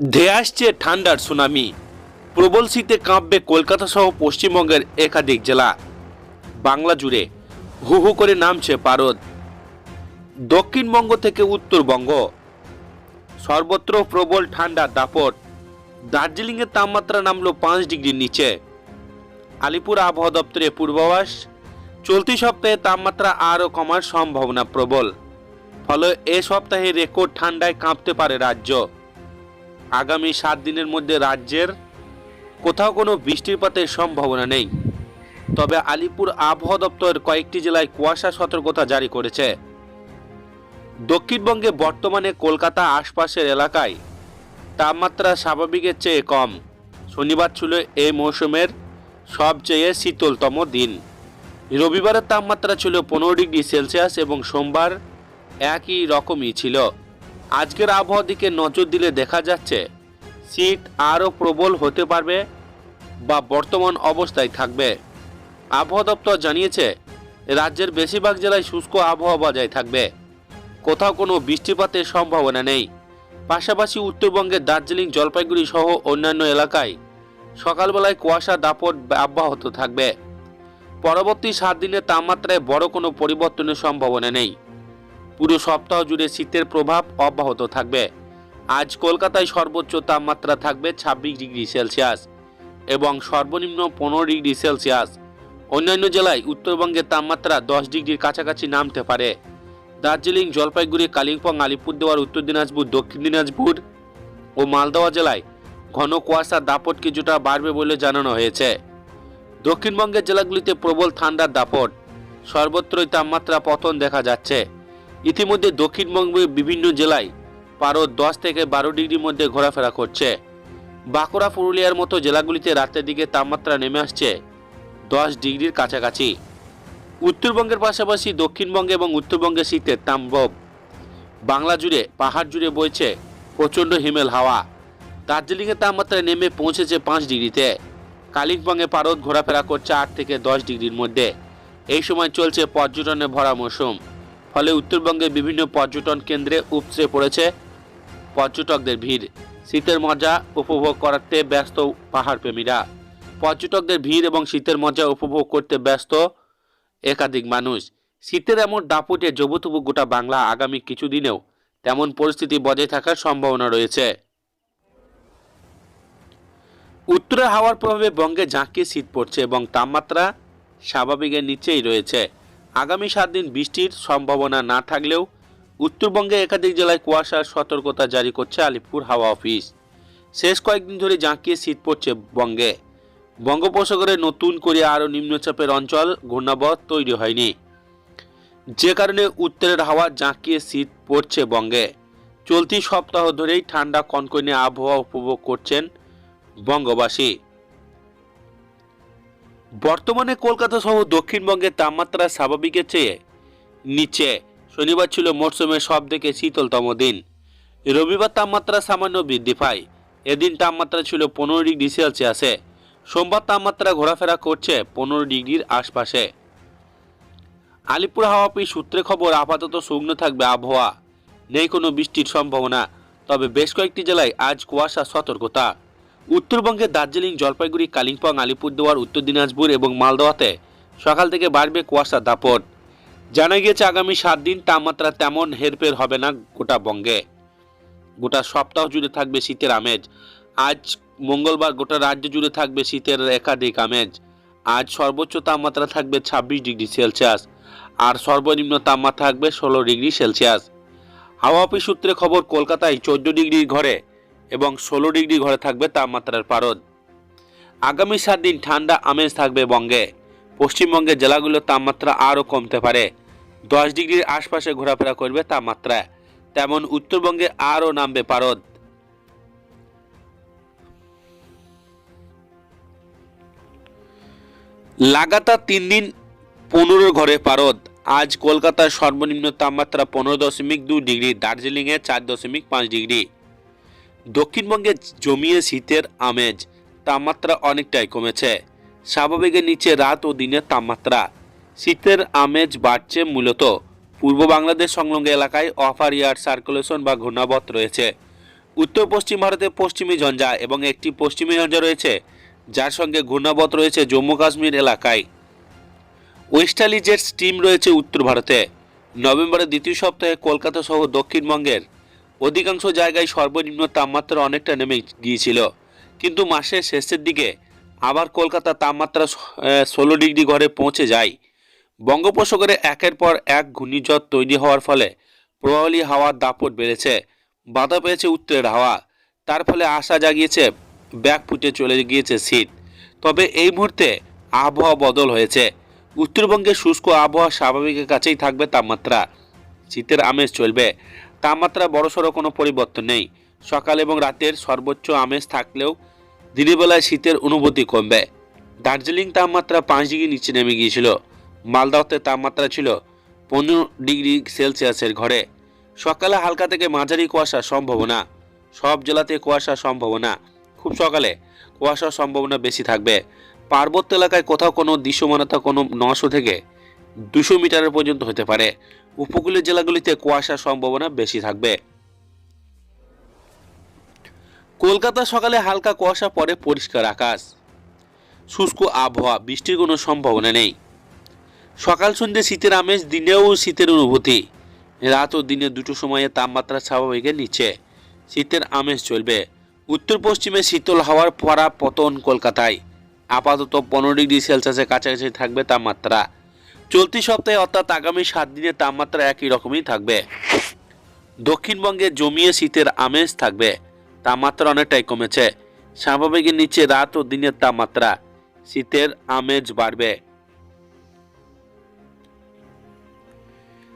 ধেয়ে আসছে ঠান্ডার সুনামি। প্রবল শীতে কাঁপবে কলকাতা সহ পশ্চিমবঙ্গের একাধিক জেলা। বাংলা জুড়ে হু হু করে নামছে পারদ। দক্ষিণবঙ্গ থেকে উত্তরবঙ্গ। সর্বত্র প্রবল ঠান্ডা দাপট। দার্জিলিংয়ের তাপমাত্রা নামলো পাঁচ ডিগ্রির নিচে। আলিপুর আবহাওয়া দপ্তরের পূর্বাভাস, চলতি সপ্তাহে তাপমাত্রা আরও কমার সম্ভাবনা প্রবল। ফলে এ সপ্তাহে রেকর্ড ঠান্ডায় কাঁপতে পারে রাজ্য। আগামী সাত দিনের মধ্যে রাজ্যের কোথাও কোনো বৃষ্টিপাতের সম্ভাবনা নেই। তবে আলিপুর আবহাওয়া দপ্তর কয়েকটি জেলায় কুয়াশা সতর্কতা জারি করেছে। দক্ষিণবঙ্গে বর্তমানে কলকাতা আশপাশের এলাকায় তাপমাত্রা স্বাভাবিকের চেয়ে কম। শনিবার ছিল এই মৌসুমের সবচেয়ে শীতলতম দিন। রবিবারের তাপমাত্রা ছিল পনেরো ডিগ্রি সেলসিয়াস এবং সোমবার একই রকমই ছিল। আজকের আবহাওয়ার দিকে নজর দিলে দেখা যাচ্ছে শীত আরও প্রবল হতে পারবে বা বর্তমান অবস্থায় থাকবে। আবহাওয়া দপ্তর জানিয়েছে, রাজ্যের বেশিরভাগ জেলায় শুষ্ক আবহাওয়া বজায় থাকবে। কোথাও কোনো বৃষ্টিপাতের সম্ভাবনা নেই। পাশাপাশি উত্তরবঙ্গের দার্জিলিং, জলপাইগুড়ি সহ অন্যান্য এলাকায় সকালবেলায় কুয়াশা, দাপট অব্যাহত থাকবে। পরবর্তী সাত দিনের তাপমাত্রায় বড় কোনো পরিবর্তনের সম্ভাবনা নেই। পুরো সপ্তাহ জুড়ে শীতের প্রভাব অব্যাহত থাকবে। আজ কলকাতায় সর্বোচ্চ তাপমাত্রা থাকবে ছাব্বিশ ডিগ্রি সেলসিয়াস এবং সর্বনিম্ন পনেরো ডিগ্রি সেলসিয়াস। অন্যান্য জেলায় উত্তরবঙ্গের তাপমাত্রা দশ ডিগ্রির কাছাকাছি নামতে পারে। দার্জিলিং, জলপাইগুড়ি, কালিম্পং, আলিপুরদুয়ার, উত্তর দিনাজপুর, দক্ষিণ দিনাজপুর ও মালদহ জেলায় ঘন কুয়াশা দাপট কিছুটা বাড়বে বলে জানানো হয়েছে। দক্ষিণবঙ্গের জেলাগুলিতে প্রবল ঠান্ডার দাপট। সর্বত্রই তাপমাত্রা পতন দেখা যাচ্ছে। ইতিমধ্যে দক্ষিণবঙ্গের বিভিন্ন জেলায় পারো দশ থেকে বারো ডিগ্রির মধ্যে ঘোরাফেরা করছে। বাঁকুড়া, পুরুলিয়ার মতো জেলাগুলিতে রাতের দিকে তাপমাত্রা নেমে আসছে দশ ডিগ্রির কাছাকাছি। উত্তরবঙ্গের পাশাপাশি দক্ষিণবঙ্গে এবং উত্তরবঙ্গে শীতের তাম্বব বাংলা জুড়ে, পাহাড় জুড়ে বইছে প্রচণ্ড হিমেল হাওয়া। দার্জিলিংয়ের তাপমাত্রা নেমে পৌঁছেছে পাঁচ ডিগ্রিতে। কালিম্পংয়ে পারদ ঘোরাফেরা করছে আট থেকে দশ ডিগ্রির মধ্যে। এই সময় চলছে পর্যটনে ভরা মৌসুম। ফলে উত্তরবঙ্গের বিভিন্ন পর্যটন কেন্দ্রে উপচে পড়েছে পর্যটকদের ভিড়। শীতের মজা উপভোগ করাতে ব্যস্ত পাহাড়প্রেমীরা। পর্যটকদের ভিড় এবং শীতের মজা উপভোগ করতে ব্যস্ত একাধিক মানুষ। শীতের এমন দাপুটে জবুতবু গোটা বাংলা আগামী কিছুদিনেও তেমন পরিস্থিতি বজায় থাকার সম্ভাবনা রয়েছে। উত্তরে হাওয়ার প্রভাবে বঙ্গে ঝাঁকিয়ে শীত পড়ছে এবং তাপমাত্রা স্বাভাবিকের নিচেই রয়েছে। আগামী সাত দিন বৃষ্টির সম্ভাবনা না থাকলেও উত্তরবঙ্গে একাধিক জেলায় কুয়াশার সতর্কতা জারি করছে আলিপুর হাওয়া অফিস। শেষ কয়েকদিন ধরে ঝাঁকিয়ে শীত পড়ছে বঙ্গে। বঙ্গোপসাগরে নতুন করে আরও নিম্নচাপের অঞ্চল ঘূর্ণাবধ তৈরি হয়নি। যে কারণে উত্তরের হাওয়া জাঁকিয়ে শীত পড়ছে বঙ্গে। চলতি সপ্তাহ ধরেই ঠান্ডা কনকনে আবহাওয়া উপভোগ করছেন বঙ্গবাসী। বর্তমানে কলকাতা সহ দক্ষিণবঙ্গের তাপমাত্রা স্বাভাবিকের চেয়ে নিচে। শনিবার ছিল মরশুমের সব থেকে শীতলতম দিন। রবিবার তাপমাত্রা সামান্য বৃদ্ধি পায়। এদিন তাপমাত্রা ছিল পনেরো ডিগ্রি সেলসিয়াসে। সোমবার তাপমাত্রা ঘোরাফেরা করছে পনেরো ডিগ্রির আশপাশে। আলিপুর হাওয়া অফিস সূত্রে খবর, আপাতত শুকনো থাকবে আবহাওয়া। নেই কোনো বৃষ্টির সম্ভাবনা। তবে বেশ কয়েকটি জেলায় আজ কুয়াশা সতর্কতা। উত্তরবঙ্গে দার্জিলিং, জলপাইগুড়ি, কালিম্পং, আলিপুরদুয়ার, উত্তর দিনাজপুর এবং মালদহতে সকাল থেকে বাড়বে কুয়াশা দাপট। জানা গিয়েছে, আগামী সাত দিন তাপমাত্রা তেমন হেরফের হবে না গোটা বঙ্গে। গোটা সপ্তাহ জুড়ে থাকবে শীতের আমেজ। আজ মঙ্গলবার গোটা রাজ্য জুড়ে থাকবে শীতের একাধিক আমেজ। আজ সর্বোচ্চ তাপমাত্রা থাকবে ছাব্বিশ ডিগ্রি সেলসিয়াস। আর সর্বনিম্ন তাপমাত্রা থাকবে ষোলো ডিগ্রি সেলসিয়াস। হাওয়া অফিস সূত্রে খবর, কলকাতায় চোদ্দ ডিগ্রির ঘরে এবং ষোলো ডিগ্রি ঘরে থাকবে তাপমাত্রার পারদ। আগামী সাত দিন ঠান্ডা, আমেজ থাকবে বঙ্গে। পশ্চিমবঙ্গের জেলাগুলোর তাপমাত্রা আরও কমতে পারে। দশ ডিগ্রির আশপাশে ঘোরাফেরা করবে তাপমাত্রা। তেমন উত্তরবঙ্গে আরও নামবে পারদ। লাগাতার তিন দিন পনেরো ঘরে পারদ। আজ কলকাতার সর্বনিম্ন তাপমাত্রা পনেরো দশমিক দুই ডিগ্রি, দার্জিলিংয়ে চার দশমিক পাঁচ ডিগ্রি। দক্ষিণবঙ্গে জমিয়ে শীতের আমেজ, তাপমাত্রা অনেকটাই কমেছে। স্বাভাবিকের নিচে রাত ও দিনের তাপমাত্রা। শীতের আমেজ বাড়ছে মূলত পূর্ব বাংলাদেশ সংলগ্ন এলাকায় অফার ইয়ার সার্কুলেশন বা ঘূর্ণাবত রয়েছে। উত্তর পশ্চিম ভারতে পশ্চিমী ঝঞ্ঝা এবং একটি পশ্চিমী ঝঞ্ঝা রয়েছে, যার সঙ্গে ঘূর্ণাবত রয়েছে জম্মু কাশ্মীর এলাকায়। ওয়েস্টার্লি জেট স্টিম রয়েছে উত্তর ভারতে। নভেম্বরের দ্বিতীয় সপ্তাহে কলকাতা সহ দক্ষিণবঙ্গের অধিকাংশ জায়গায় সর্বনিম্ন তাপমাত্রা অনেকটা নেমে গিয়েছিল। কিন্তু মাসের শেষের দিকে আবার কলকাতা তাপমাত্রা ষোলো ডিগ্রি ঘরে পৌঁছে যায়। বঙ্গোপসাগরে একের পর এক ঘূর্ণিঝড় তৈরি হওয়ার ফলে প্রবাহলী হাওয়ার দাপট বেড়েছে। বাধা পেয়েছে উত্তরের হাওয়া। তার ফলে আশা জাগিয়েছে ব্যাগ ফুটে চলে গিয়েছে শীত। তবে এই মুহূর্তে আবহাওয়া বদল হয়েছে। উত্তরবঙ্গে শুষ্ক আবহাওয়া স্বাভাবিকের কাছেই থাকবে তাপমাত্রা। শীতের আমেজ চলবে। তাপমাত্রা বড়সড় কোনো পরিবর্তন নেই। সকাল এবং রাতের সর্বোচ্চ আমেজ থাকলেও দিনের বেলায় শীতের অনুভূতি কমবে। দার্জিলিং তাপমাত্রা পাঁচ ডিগ্রি নিচে নেমে গিয়েছিল। মালদাহতে তাপমাত্রা ছিল পনেরো ডিগ্রি সেলসিয়াসের ঘরে। সকালে হালকা থেকে মাঝারি কুয়াশার সম্ভাবনা। সব জেলাতে কুয়াশা সম্ভাবনা। খুব সকালে কুয়াশার সম্ভাবনা বেশি থাকবে। পার্বত্য এলাকায় কোথাও কোনো দৃশ্যমানতা কোনো নশো থেকে দুশো মিটারের পর্যন্ত হতে পারে। উপকূলীয় জেলাগুলিতে কুয়াশার সম্ভাবনা বেশি থাকবে। কলকাতা সকালে হালকা কুয়াশা, পরে পরিষ্কার আকাশ। শুষ্ক আবহাওয়া, বৃষ্টির কোনো সম্ভাবনা নেই। সকাল সন্ধ্যে শীতের আমেজ, দিনেও শীতের অনুভূতি। রাত ও দিনে দুটো সময়ে তাপমাত্রা স্বাভাবিকের নিচে। শীতের আমেজ চলবে। উত্তর পশ্চিমে শীতল হাওয়ার পরা পতন কলকাতায়। আপাতত পনেরো ডিগ্রি সেলসিয়াসের কাছাকাছি থাকবে তাপমাত্রা। চলতি সপ্তাহে অর্থাৎ আগামী সাত দিনের তাপমাত্রা একই রকমই থাকবে। দক্ষিণবঙ্গে জমিয়ে শীতের আমেজ থাকবে। তাপমাত্রা অনেকটাই কমেছে। স্বাভাবিকের নিচে রাত ও দিনের তাপমাত্রা শীতের আমেজ বাড়বে।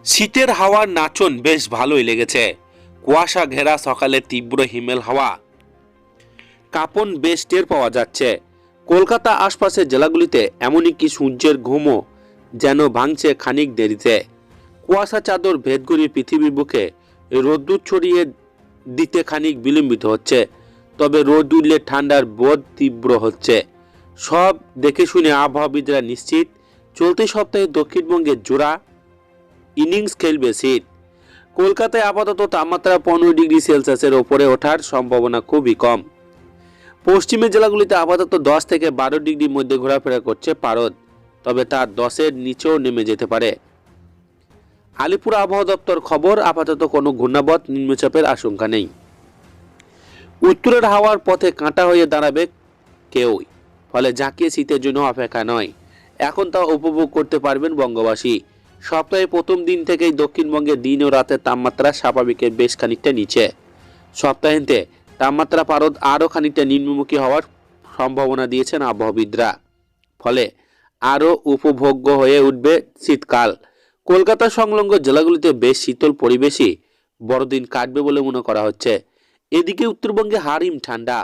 শীতের হাওয়ার নাচন বেশ ভালোই লেগেছে। কুয়াশা ঘেরা সকালে তীব্র হিমেল হাওয়া। কাপন বেশ টের পাওয়া যাচ্ছে। কলকাতা আশপাশের জেলাগুলিতে এমনই কি সূর্যের ঘুমও যেন ভাঙছে খানিক দেরিতে। কুয়াশা চাদর ভেদ করিয়ে পৃথিবীর বুকে রোদ্দুর ছড়িয়ে দিতে খানিক বিলম্বিত হচ্ছে, তবে রোদ উঠলে ঠান্ডার বোধ তীব্র হচ্ছে। সব দেখে শুনে আবহাওয়াবিদরা নিশ্চিত, চলতি সপ্তাহে দক্ষিণবঙ্গের জোড়া ইনিংস খেলবে শীত কলকাতায় আপাতত তাপমাত্রা পনেরো ডিগ্রি সেলসিয়াসের ওপরে ওঠার সম্ভাবনা খুবই কম। পশ্চিমের জেলাগুলিতে আপাতত দশ থেকে বারো ডিগ্রির মধ্যে ঘোরাফেরা করছে পারদ। তবে তার দশের নিচেও নেমে যেতে পারে। আলিপুর আবহাওয়া দপ্তর খবর, আপাতত কোনো ঘূর্ণাবত, নিম্নচাপের আশঙ্কা নেই। উত্তরের হাওয়ার পথে কাঁটা হয়ে দাঁড়াবে কেউই, ফলে ঝাঁকিয়ে শীতের জন্য অপেক্ষা নয়। এখন তা উপভোগ করতে পারবেন বঙ্গবাসী। সপ্তাহের প্রথম দিন থেকেই দক্ষিণবঙ্গে দিন ও রাতের তাপমাত্রা স্বাভাবিকের বেশ খানিকটা নিচে। সপ্তাহান্তে তাপমাত্রা পারদ আরও খানিকটা নিম্নমুখী হওয়ার সম্ভাবনা দিয়েছেন আবহাওয়াবিদরা। ফলে আরও উপভোগ্য হয়ে উঠবে শীতকাল। কলকাতা সংলগ্ন জেলাগুলিতে বেশ শীতল পরিবেশই বড়দিন কাটবে বলে মনে করা হচ্ছে। এদিকে উত্তরবঙ্গে হারিম ঠান্ডা।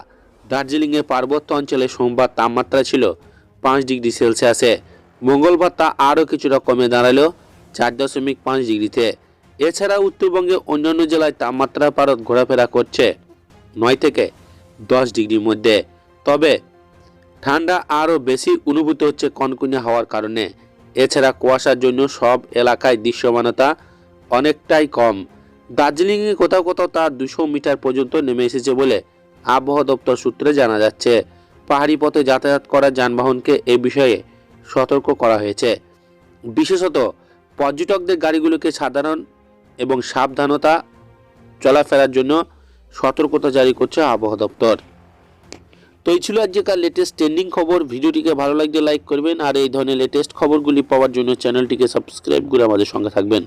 দার্জিলিংয়ে পার্বত্য অঞ্চলে সোমবার তাপমাত্রা ছিল পাঁচ ডিগ্রি সেলসিয়াসে। মঙ্গলবার তা আরও কিছুটা কমে দাঁড়াল চার দশমিক পাঁচ ডিগ্রিতে। এছাড়া উত্তরবঙ্গে অন্যান্য জেলায় তাপমাত্রা পারত ঘোরাফেরা করছে নয় থেকে দশ ডিগ্রির মধ্যে। তবে ঠান্ডা আরও বেশি অনুভূত হচ্ছে কনকনে হওয়ার কারণে। এছাড়া কুয়াশার জন্য সব এলাকায় দৃশ্যমানতা অনেকটাই কম। দার্জিলিংয়ে কোথাও কোথাও তা দুশো মিটার পর্যন্ত নেমে এসেছে বলে আবহাওয়া দপ্তর সূত্রে জানা যাচ্ছে। পাহাড়ি পথে যাতায়াত করা যানবাহনকে এ বিষয়ে সতর্ক করা হয়েছে। বিশেষত পর্যটকদের গাড়িগুলোকে সাধারণ এবং সাবধানতা চলাফেরার জন্য সতর্কতা জারি করছে আবহাওয়া দপ্তর। তো এই ছিল আজকেকার লেটেস্ট ট্রেন্ডিং খবর। ভিডিওটিকে ভালো লাগলে লাইক করবেন। আর এই ধরনের লেটেস্ট খবরগুলি পাওয়ার জন্য চ্যানেলটিকে সাবস্ক্রাইব করে আমাদের সঙ্গে থাকবেন।